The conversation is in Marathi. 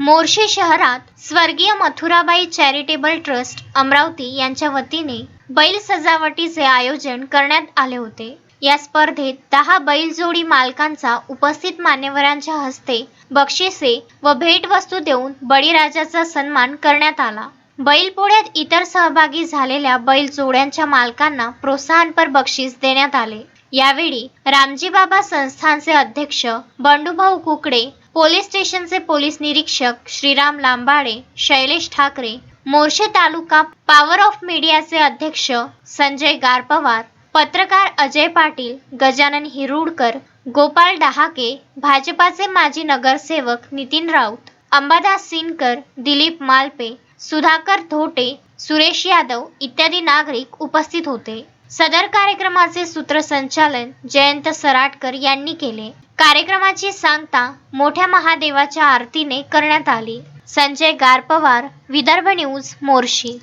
मोर्शी शहरात स्वर्गीय मथुराबाई चॅरिटेबल ट्रस्ट अमरावती यांच्या वतीने बैल सजावटीचे आयोजन करण्यात आले होते. या स्पर्धेत दहा बैलजोडी मालकांचा उपस्थित मान्यवरांच्या हस्ते बक्षिसे व भेटवस्तू देऊन बळीराजाचा सन्मान करण्यात आला. बैलपोळ्यात इतर सहभागी झालेल्या बैलजोड्यांच्या मालकांना प्रोत्साहनपर बक्षीस देण्यात आले. यावेळी रामजी बाबा संस्थानचे अध्यक्ष बंडूभाऊ कुकडे पोलीस स्टेशनचे पोलीस निरीक्षक श्रीराम लांबाडे शैलेश ठाकरे मोर्शे तालुका पॉवर ऑफ मीडियाचे अध्यक्ष संजय गारपवार पत्रकार अजय पाटील गजानन हिरुडकर गोपाळ डहाके भाजपाचे माजी नगरसेवक नितीन राऊत अंबादास सिनकर दिलीप मालपे सुधाकर धोटे सुरेश यादव इत्यादी नागरिक उपस्थित होते. सदर कार्यक्रमाचे सूत्रसंचालन जयंत सराटकर यांनी केले. कार्यक्रमाची सांगता मोठ्या महादेवाच्या आरतीने करण्यात आली. संजय गारपवार विदर्भ न्यूज मोर्शी.